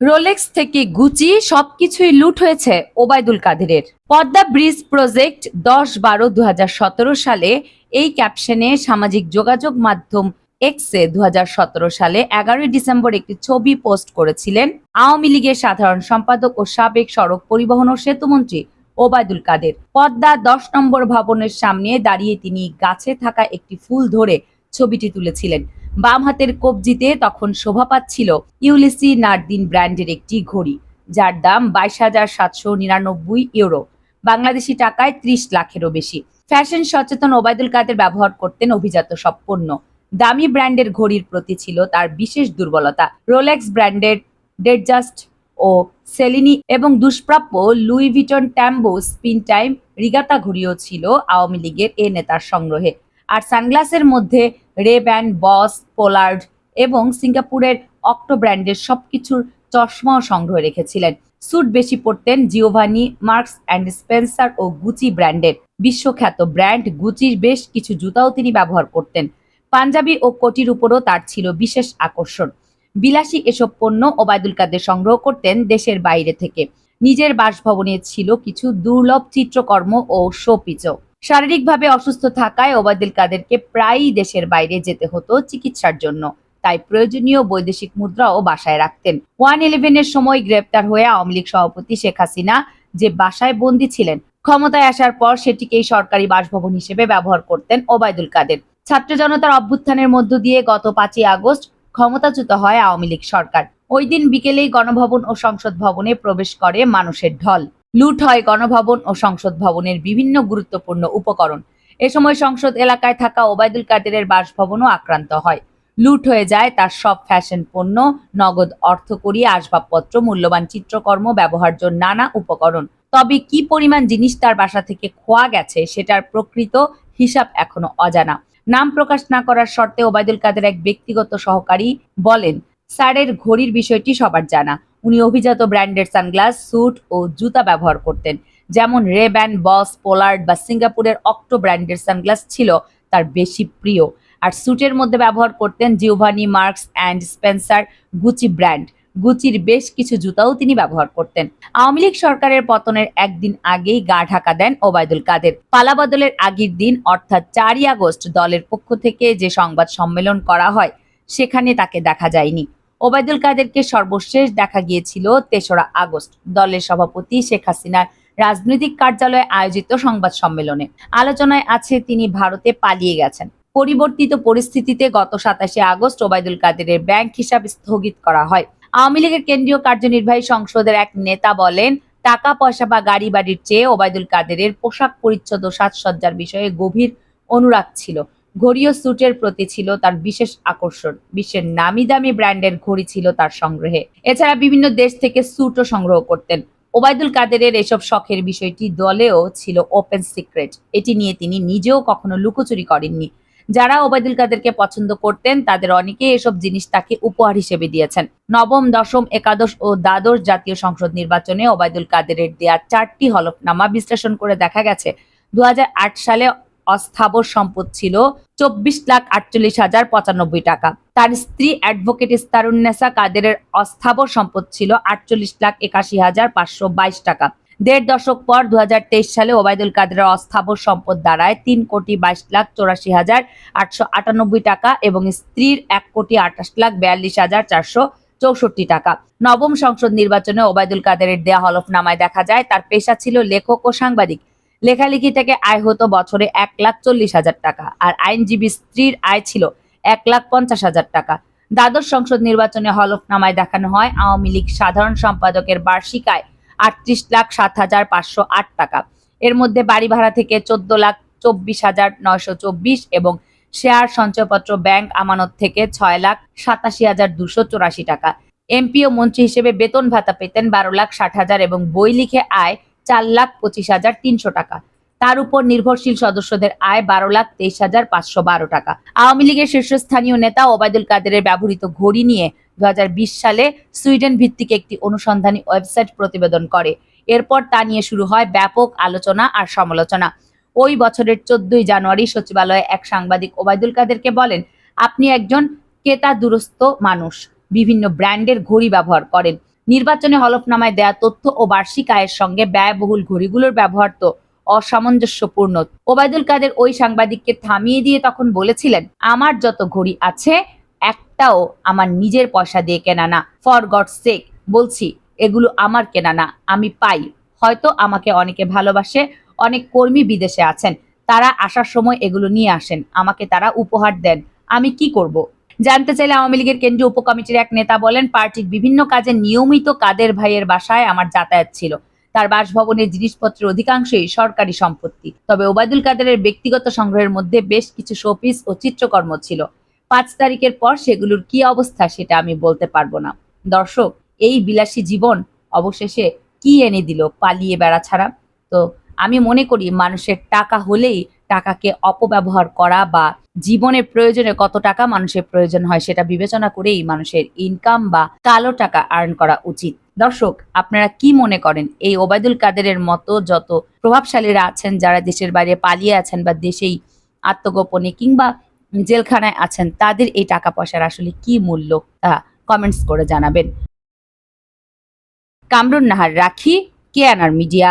Rolex থেকে Gucci সবকিছুই লুট হয়েছে ওবায়দুল কাদেরের। পদ্মা ব্রিজ প্রজেক্ট দশ বারো দু সালে এই ক্যাপশনে সামাজিক যোগাযোগ মাধ্যম এক্সে দুহাজার সতেরো সালে এগারোই ডিসেম্বর একটি ছবি পোস্ট করেছিলেন। আওয়ামী লীগের সাধারণ সম্পাদক ও সাবেক সড়ক পরিবহন ও সেতুমন্ত্রী ওবায়দুল কাদের। পদ্মা দশ নম্বর ভবনের সামনে দাঁড়িয়ে তিনি গাছে থাকা একটি ফুল ধরে ছবিটি তুলেছিলেন। বাম হাতের কবজিতে তখন শোভা পাচ্ছিল ইউলিসি নার্দিন ব্র্যান্ডের একটি ঘড়ি, যার দাম বাইশ হাজার সাতশো নিরানব্বই ইউরো, বাংলাদেশি টাকায় ত্রিশ লাখেরও বেশি। ফ্যাশন সচেতন ওবায়দুল কাদের ব্যবহার করতেন অভিজাত সব পণ্য। দামি ব্র্যান্ডের ঘড়ির প্রতি ছিল তার বিশেষ দুর্বলতা। রোলেক্স ব্র্যান্ডের ডেডজাস্ট ও সেলিনি এবং দুষ্প্রাপ্য Louis Vuitton Tambour spin time regatta ঘড়িও ছিল আওয়ামী লীগের এ নেতার সংগ্রহে। আর সানগ্লাসের মধ্যে রে ব্যান্ড বস, পোলার্ড এবং সিঙ্গাপুরের অক্টো ব্র্যান্ডের সবকিছুর চশমাও সংগ্রহ রেখেছিলেন। স্যুট বেশি পরতেন জিওভানি, মার্কস অ্যান্ড স্পেন্সার ও গুচি ব্র্যান্ডের। বিশ্বখ্যাত ব্র্যান্ড গুচির বেশ কিছু জুতাও তিনি ব্যবহার করতেন। পাঞ্জাবি ও কোটির উপরও তার ছিল বিশেষ আকর্ষণ। বিলাসী এসব পণ্য ওবায়দুল কাদের সংগ্রহ করতেন দেশের বাইরে থেকে। নিজের বাসভবনে ছিল কিছু দুর্লভ চিত্রকর্ম ও শোপিচও শারীরিকভাবে অসুস্থ থাকায় ওবায়দুল কাদেরকে প্রায়ই দেশের বাইরে যেতে হতো চিকিৎসার জন্য। তাই প্রয়োজনীয় বৈদেশিক মুদ্রাও বাসায় রাখতেন। ওয়ান ইলেভেনের সময় গ্রেপ্তার হয়ে আওয়ামী লীগ সভাপতি শেখ হাসিনা যে বাসায় বন্দী ছিলেন, ক্ষমতায় আসার পর সেটিকেই সরকারি বাসভবন হিসেবে ব্যবহার করতেন ওবায়দুল কাদের। ছাত্র জনতার অভ্যুত্থানের মধ্য দিয়ে গত পাঁচই আগস্ট ক্ষমতাচ্যুত হয় আওয়ামী লীগ সরকার। ওই দিন বিকেলেই গণভবন ও সংসদ ভবনে প্রবেশ করে মানুষের ঢল। লুট হয় গণভবন ও সংসদ ভবনের বিভিন্ন গুরুত্বপূর্ণ উপকরণ। এ সময় সংসদ এলাকায় থাকা ওবায়দুল কাদেরের বাসভবনও আক্রান্ত হয়। লুট হয়ে যায় তার সব ফ্যাশন পণ্য, নগদ অর্থ অর্থকরী আসবাবপত্র, মূল্যবান চিত্রকর্ম, ব্যবহার্য নানা উপকরণ। তবে কি পরিমাণ জিনিস তার বাসা থেকে খোয়া গেছে সেটার প্রকৃত হিসাব এখনও অজানা। নাম প্রকাশ না করার শর্তে ওবায়দুল কাদের এক ব্যক্তিগত সহকারী বলেন, স্যারের ঘড়ির বিষয়টি সবার জানা। উনি অভিজাত ব্র্যান্ডের সানগ্লাস, স্যুট ও জুতা ব্যবহার করতেন। যেমন রেব্যান বস পোলার্ড বা সিঙ্গাপুরের অক্টো ব্র্যান্ডের সানগ্লাস ছিল তার বেশি প্রিয়। আর স্যুটের মধ্যে ব্যবহার করতেন Giovanni Marks and Spencer Gucci brand. গুচির বেশ কিছু জুতাও তিনি ব্যবহার করতেন। আওয়ামী লীগ সরকারের পতনের একদিন আগেই গা ঢাকা দেন ওবায়দুল কাদের। পালাবদলের আগের দিন, অর্থাৎ চারই আগস্ট, দলের পক্ষ থেকে যে সংবাদ সম্মেলন করা হয়, সেখানে তাকে দেখা যায়নি। ওবায়দুল কাদেরকে সর্বশেষ দেখা গিয়েছিল তেসরা আগস্ট। দলের সভাপতি শেখ হাসিনার রাজনৈতিক কার্যালয়ে আয়োজিত সংবাদ সম্মেলনে। আলোচনায় আছে তিনি ভারতে পালিয়ে গেছেন। পরিবর্তিত পরিস্থিতিতে গত সাতাশে আগস্ট ওবায়দুল কাদেরের ব্যাংক হিসাব স্থগিত করা হয়। আওয়ামী লীগের কেন্দ্রীয় কার্যনির্বাহী সংসদের এক নেতা বলেন, টাকা, পয়সা বা গাড়ি বাড়ির চেয়ে ওবায়দুল কাদেরের পোশাক পরিচ্ছদ সাজসজ্জার বিষয়ে গভীর অনুরাগ ছিল। ঘড়ি ও স্যুটের প্রতি ছিল তার বিশেষ আকর্ষণ। বিশ্বের নামি দামি ব্র্যান্ডের ঘড়ি ছিল তার সংগ্রহে। এছাড়া বিভিন্ন দেশ থেকে স্যুটও সংগ্রহ করতেন। ওবায়দুল কাদেরের এসব শখের বিষয়টি দলেও ছিল ওপেন সিক্রেট এটি নিয়ে তিনি নিজেও কখনো লুকোচুরি করেননি। যারা ওবায়দুল কাদেরকে পছন্দ করতেন, তাদের অনেকে এসব জিনিস তাকে উপহার হিসেবে দিয়েছেন। নবম, দশম, একাদশ ও দ্বাদশ জাতীয় সংসদ নির্বাচনে ওবায়দুল কাদেরের দেয়া চারটি হলফনামা বিশ্লেষণ করে দেখা গেছে। দু হাজার আট সালে অস্থাবর সম্পদ ছিল চব্বিশ লাখ আটচল্লিশ হাজার পঁচানব্বই টাকা। তার স্ত্রী অ্যাডভোকেট ইস্তারুন্নেসা কাদেরের অস্থাবর সম্পদ ছিল আটচল্লিশ লাখ একাশি হাজার পাঁচশো বাইশ টাকা। দেড় দশক পর দু হাজার তেইশ সালে ওবায়দুল কাদেরের অস্থাবর সম্পদ দাঁড়ায় তিন কোটি বাইশ লাখ চৌরাশি হাজার আটশো আটানব্বই টাকা এবং স্ত্রীর এক কোটি আঠাশ লাখ বিয়াল্লিশ হাজার চারশো চৌষট্টি টাকা। নবম সংসদ নির্বাচনে ওবায়দুল কাদেরের দেয়া হলফনামায় দেখা যায়, তার পেশা ছিল লেখক ও সাংবাদিক। লেখালেখি থেকে আয় হতো বছরে এক লাখ চল্লিশ হাজার টাকা, আর আইনজীবী স্ত্রীর আয় ছিল এক লাখ পঞ্চাশ হাজার টাকা। দ্বাদশ সংসদ নির্বাচনে হলফনামায় দেখানো হয় আওয়ামী লীগ সাধারণ সম্পাদকের বার্ষিক আয় আটত্রিশ লাখ সাত হাজার পাঁচশো আট টাকা। এর মধ্যে বাড়ি ভাড়া থেকে চোদ্দ লাখ চব্বিশ হাজার নয়শো চব্বিশ এবং শেয়ার সঞ্চয়পত্র ব্যাংক আমানত থেকে ছয় লাখ সাতাশি হাজার দুশো চৌরাশি টাকা। এমপি ও মন্ত্রী হিসেবে বেতন ভাতা পেতেন বারো লাখ ষাট হাজার এবং বই লিখে আয় চার লাখ পঁচিশ হাজার তিনশো টাকা। তার উপর নির্ভরশীল সদস্যদের আয় বারো লাখ তেইশ হাজার পাঁচশো বারো টাকা। আওয়ামী লীগের শীর্ষস্থানীয় নেতা ওবায়দুল কাদেরের ব্যবহৃত ঘড়ি নিয়ে দুহাজার বিশ সালে সুইডেন ভিত্তিক একটি অনুসন্ধানী ওয়েবসাইট প্রতিবেদন করে। এরপর তা নিয়ে শুরু হয় ব্যাপক আলোচনা আর সমালোচনা। ওই বছরের চোদ্দই জানুয়ারি সচিবালয়ে এক সাংবাদিক ওবায়দুল কাদেরকে বলেন, আপনি একজন ক্রেতা দুরস্ত মানুষ। বিভিন্ন ব্র্যান্ডের ঘড়ি ব্যবহার করেন। নির্বাচনে হলফনামায় দেয়া তথ্য ও বার্ষিক আয়ের সঙ্গে ব্যয়বহুল ঘড়িগুলোর ব্যবহার তো অসামঞ্জস্যপূর্ণ। ওবায়দুল কাদের ওই সাংবাদিককে থামিয়ে দিয়ে তখন বলেছিলেন, আমার যত ঘড়ি আছে, একটাও আমার নিজের পয়সা দিয়ে কেনা না। ফর গড সেক, বলছি, এগুলো আমার কেনা না, আমি পাই। হয়তো আমাকে অনেকে ভালোবাসে, অনেক কর্মী বিদেশে আছেন। তারা আসার সময় এগুলো নিয়ে আসেন, আমাকে তারা উপহার দেন। আমি কি করব? জানতে চাইলে আওয়ামী লীগের কেন্দ্রীয় উপকমিটির এক নেতা বলেন, পার্টির বিভিন্ন কাজে নিয়মিত কাদের ভাইয়ের বাসায় আমার যাতায়াত ছিল। তার বাসভবনের জিনিসপত্রের অধিকাংশই সরকারি সম্পত্তি। তবে ওবায়দুল কাদেরের ব্যক্তিগত সংগ্রহের মধ্যে বেশ কিছু শোপিস ও চিত্রকর্ম ছিল। পাঁচ তারিখের পর সেগুলোর কি অবস্থা সেটা আমি বলতে পারব না। দর্শক, এই বিলাসী জীবন অবশেষে কি এনে দিল পালিয়ে বেড়া ছাড়া? তো আমি মনে করি মানুষের টাকা হলেই টাকাকে অপব্যবহার করা বা জীবনের প্রয়োজনে কত টাকা মানুষের প্রয়োজন হয় সেটা বিবেচনা করেই মানুষের ইনকাম বা কালো টাকা আর্ন করা উচিত। দর্শক, আপনারা কি মনে করেন? এই ওবায়দুল কাদেরের মতো যত প্রভাবশালীরা আছেন, যারা দেশের বাইরে পালিয়ে আছেন বা দেশেই আত্মগোপনে কিংবা জেলখানায় আছেন, তাদের এই টাকা পয়সার আসলে কি মূল্য তা কমেন্টস করে জানাবেন। কামরুন নাহার, রাখি, কেয়ানার মিডিয়া।